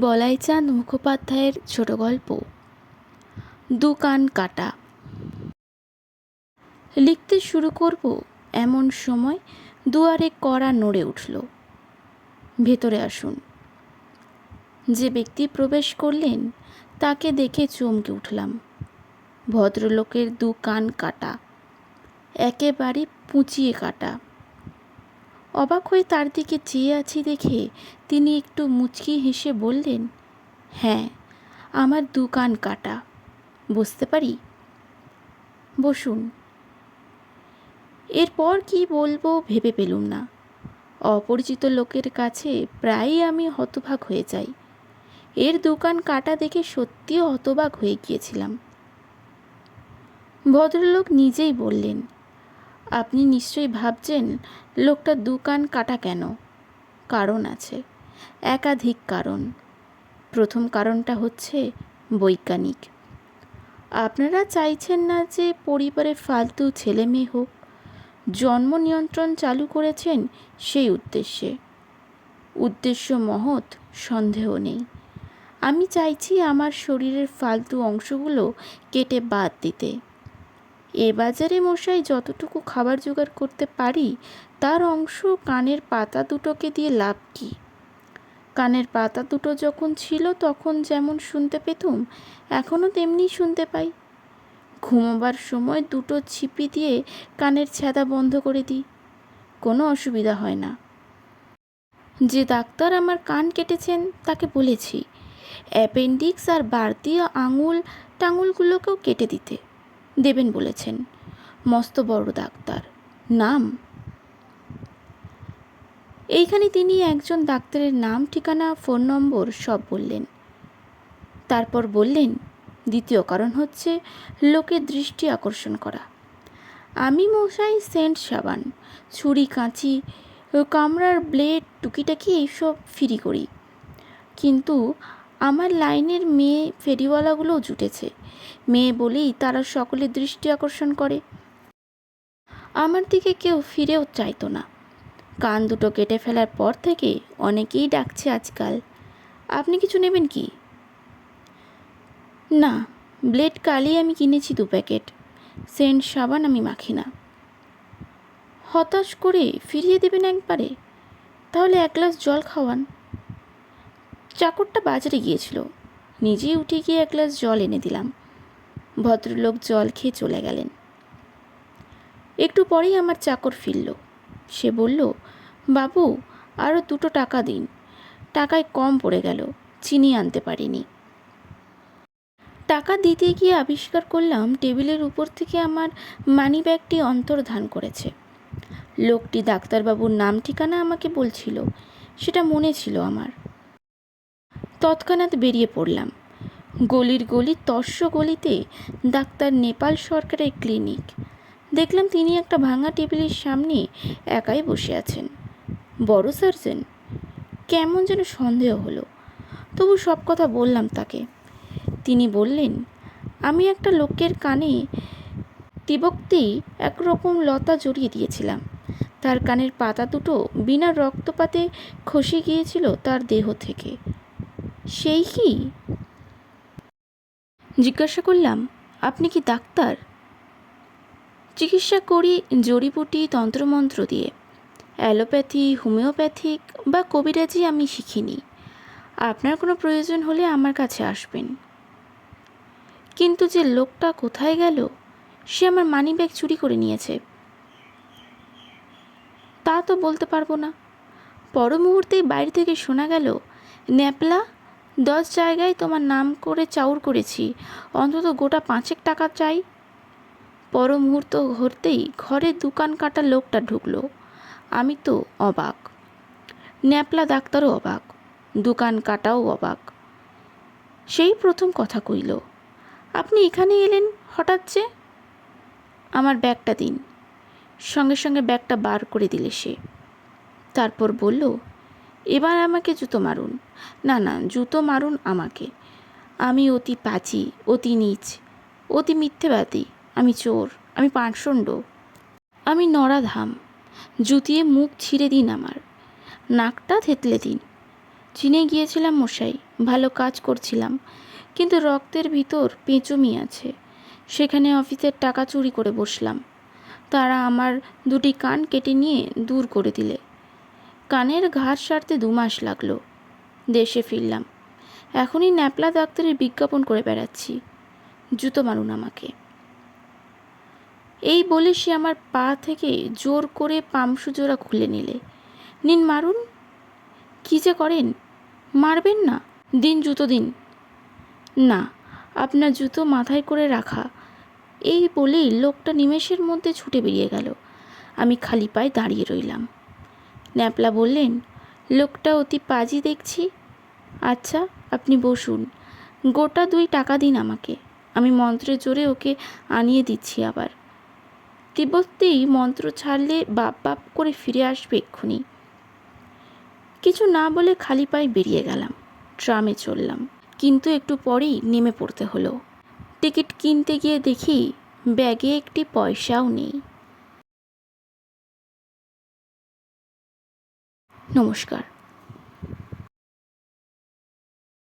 বলাইচাঁদ মুখোপাধ্যায়ের ছোট গল্প। দু কান কাটা। লিখতে শুরু করব এমন সময় দুয়ারে কড়া নড়ে উঠল। ভেতরে আসুন। যে ব্যক্তি প্রবেশ করলেন, তাকে দেখে চমকে উঠলাম। ভদ্রলোকের দু কান কাটা। একেবারে পুঁচিয়ে কাটা। অবাক হয়ে তার দিকে চেয়ে আছি দেখে তিনি একটু মুচকি হেসে বললেন হ্যাঁ আমার দু কান কাটা বসতে পারি? বসুন। এরপর কি বলব ভেবে পেলুম না। অপরিচিত লোকের কাছে প্রায়ই আমি হতবাক হয়ে যাই। এর দোকান কাটা দেখে সত্যিও হতবাক হয়ে গিয়েছিলাম। ভদ্রলোক নিজেই বললেন আপনি নিশ্চয়ই ভাবছেন, লোকটা দোকান কাটা কেন? কারণ আছে। একাধিক কারণ। প্রথম কারণটা হচ্ছে বৈজ্ঞানিক। আপনারা চাইছেন না যে পরিবারে ফালতু ছেলে মেয়ে হোক। জন্ম নিয়ন্ত্রণ চালু করেছেন সেই উদ্দেশ্যে। উদ্দেশ্য মহৎ, সন্দেহ নেই। আমি চাইছি আমার শরীরের ফালতু অংশগুলো কেটে বাদ দিতে। এ বাজারে মশাই যতটুকু খাবার জোগাড় করতে পারি, তার অংশ কানের পাতা দুটোকে দিয়ে লাভ কী? কানের পাতা দুটো যখন ছিল তখন যেমন শুনতে পেতুম এখনও তেমনি শুনতে পাই। ঘুমোবার সময় দুটো ছিপি দিয়ে কানের ছ্যাদা বন্ধ করে দিই, কোনো অসুবিধা হয় না। যে ডাক্তার আমার কান কেটেছেন, তাকে বলেছি, অ্যাপেন্ডিক্স আর বাড়তি আঙুল টাঙুলগুলোকেও কেটে দিতে। দেবেন বলেছেন। মস্ত বড় ডাক্তার। নাম? এইখানে তিনি একজন ডাক্তারের নাম, ঠিকানা, ফোন নম্বর সব বললেন। তারপর বললেন, দ্বিতীয় কারণ হচ্ছে লোকের দৃষ্টি আকর্ষণ করা। আমি মশাই সেন্ট সাবান, ছুরি, কাঁচি কামড়ার ব্লেড, টুকিটাকি এইসব ফ্রি করি। কিন্তু আমার লাইনের মেয়ে ফেরিওয়ালাগুলোও জুটেছে। মেয়ে বলেই তারা সকলের দৃষ্টি আকর্ষণ করে। আমার দিকে কেউ ফিরেও চাইতো না। কান দুটো কেটে ফেলার পর থেকে অনেকেই ডাকছে আজকাল। আপনি কিছু নেবেন কি? না, ব্লেড কালি আমি কিনেছি দু প্যাকেট। সেন্ট সাবান আমি মাখি না। হতাশ করে ফিরিয়ে দেবেন একবারে? তাহলে এক গ্লাস জল খাওয়ান। চাকরটা বাজারে গিয়েছিল। নিজেই উঠে গিয়ে এক গ্লাস জল এনে দিলাম। ভদ্রলোক জল খেয়ে চলে গেলেন। একটু পরেই আমার চাকর ফিরল। সে বলল, বাবু আরও দুটো টাকা দিন। টাকায় কম পড়ে গেল, চিনি আনতে পারিনি। টাকা দিতে গিয়ে আবিষ্কার করলাম, টেবিলের উপর থেকে আমার মানি ব্যাগটি অন্তর্ধান করেছে। লোকটি ডাক্তারবাবুর নাম ঠিকানা আমাকে বলছিল। সেটা মনে ছিল আমার। তৎক্ষণাৎ বেরিয়ে পড়লাম। গলির গলি তস্য গলিতে ডাক্তার নেপাল সরকারের ক্লিনিক। দেখলাম তিনি একটা ভাঙা টেবিলের সামনে একাই বসে আছেন। বড় সার্জেন, কেমন যেন সন্দেহ হলো। তবু সব কথা বললাম তাকে। তিনি বললেন, আমি একটা লোকের কানে তিবক্তি একরকম লতা জড়িয়ে দিয়েছিলাম। তার কানের পাতা দুটো বিনা রক্তপাতে খসে গিয়েছিল তার দেহ থেকে। সেই কি? জিজ্ঞাসা করলাম, আপনি কি ডাক্তার? চিকিৎসা করি জড়িবুটি, তন্ত্রমন্ত্র দিয়ে। অ্যালোপ্যাথি, হোমিওপ্যাথিক বা কবিরাজি আমি শিখিনি। আপনার কোনো প্রয়োজন হলে আমার কাছে আসবেন। কিন্তু যে লোকটা কোথায় গেল, সে আমার মানি ব্যাগ চুরি করে নিয়েছে। তা তো বলতে পারব না। পর মুহূর্তেই বাইরে থেকে শোনা গেল, ন্যাপলা দশ জায়গায় তোমার নাম করে চাউর করেছি। অন্তত গোটা পাঁচেক টাকা চাই। পর মুহূর্ত ঘরতেই ঘরে দোকান কাটা লোকটা ঢুকলো। আমি তো অবাক। ন্যাপলা ডাক্তারও অবাক। দোকান কাটাও অবাক। সেই প্রথম কথা কইল, আপনি এখানে এলেন হঠাৎ যে? আমার ব্যাগটা দিন। সঙ্গে সঙ্গে ব্যাগটা বার করে দিলে সে। তারপর বলল এবার আমাকে জুতো মারুন। না না, জুতো মারুন আমাকে। আমি অতি পাচি, অতি নীচ, অতি মিথ্যেবাদী, আমি চোর, আমি পাষণ্ড আমি নরাধাম জুতিয়ে মুখ ছিঁড়ে দিন আমার। নাকটা থেতলে দিন। চিনে গিয়েছিলাম মশাই, ভালো কাজ করছিলাম, কিন্তু রক্তের ভিতর পেঁচুমি আছে। সেখানে অফিসের টাকা চুরি করে বসলাম। তারা আমার দুটি কান কেটে নিয়ে দূর করে দিলে। কানের ঘাড় সারতে দু মাস লাগল। দেশে ফিরলাম। এখনই ন্যাপলা ডাক্তারের বিজ্ঞাপন করে বেড়াচ্ছি। জুতো মারুন আমাকে। এই বলে সে আমার পা থেকে জোর করে পামসু জোড়া খুলে নিলে। নিন, মারুন। কী যে করেন? মারবেন না? দিন, জুতো দিন। না, আপনার জুতো মাথায় করে রাখা। এই বলেই লোকটা নিমেষের মধ্যে ছুটে বেরিয়ে গেল। আমি খালি পায়ে দাঁড়িয়ে রইলাম। ন্যাপলা বললেন, লোকটা অতি পাজি দেখছি। আচ্ছা আপনি বসুন। গোটা দুই টাকা দিন আমাকে। আমি মন্ত্রের জোরে ওকে আনিয়ে দিচ্ছি আবার। তিব্বতেই মন্ত্র ছাড়লে বাপ বাপ করে ফিরে আসবে এক্ষুনি। কিছু না বলে খালি পায়ে বেরিয়ে গেলাম। ট্রামে চললাম। কিন্তু একটু পরেই নেমে পড়তে হলো। টিকিট কিনতে গিয়ে দেখি ব্যাগে একটি পয়সাও নেই। নমস্কার।